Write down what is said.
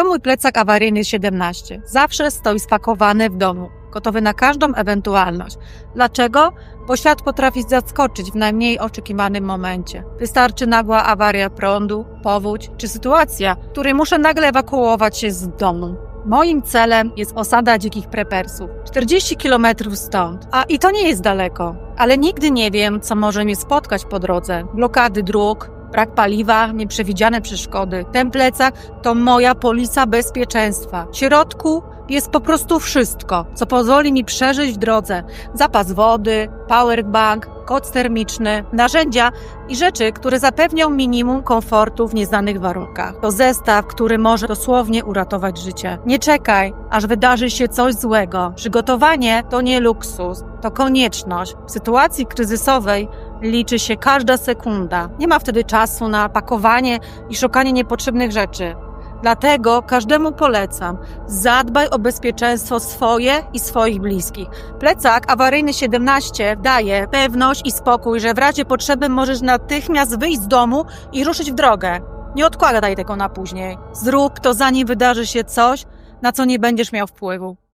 To mój plecak awaryjny 17. Zawsze stoi spakowany w domu, gotowy na każdą ewentualność. Dlaczego? Bo świat potrafi zaskoczyć w najmniej oczekiwanym momencie. Wystarczy nagła awaria prądu, powódź czy sytuacja, w której muszę nagle ewakuować się z domu. Moim celem jest osada dzikich prepersów. 40 kilometrów stąd. A i to nie jest daleko. Ale nigdy nie wiem, co może mnie spotkać po drodze. Blokady dróg, brak paliwa, nieprzewidziane przeszkody. Ten plecak to moja polisa bezpieczeństwa. W środku jest po prostu wszystko, co pozwoli mi przeżyć w drodze. Zapas wody, powerbank, koc termiczny, narzędzia i rzeczy, które zapewnią minimum komfortu w nieznanych warunkach. To zestaw, który może dosłownie uratować życie. Nie czekaj, aż wydarzy się coś złego. Przygotowanie to nie luksus, to konieczność. W sytuacji kryzysowej liczy się każda sekunda. Nie ma wtedy czasu na pakowanie i szukanie niepotrzebnych rzeczy. Dlatego każdemu polecam, zadbaj o bezpieczeństwo swoje i swoich bliskich. Plecak awaryjny 17 daje pewność i spokój, że w razie potrzeby możesz natychmiast wyjść z domu i ruszyć w drogę. Nie odkładaj tego na później. Zrób to zanim wydarzy się coś, na co nie będziesz miał wpływu.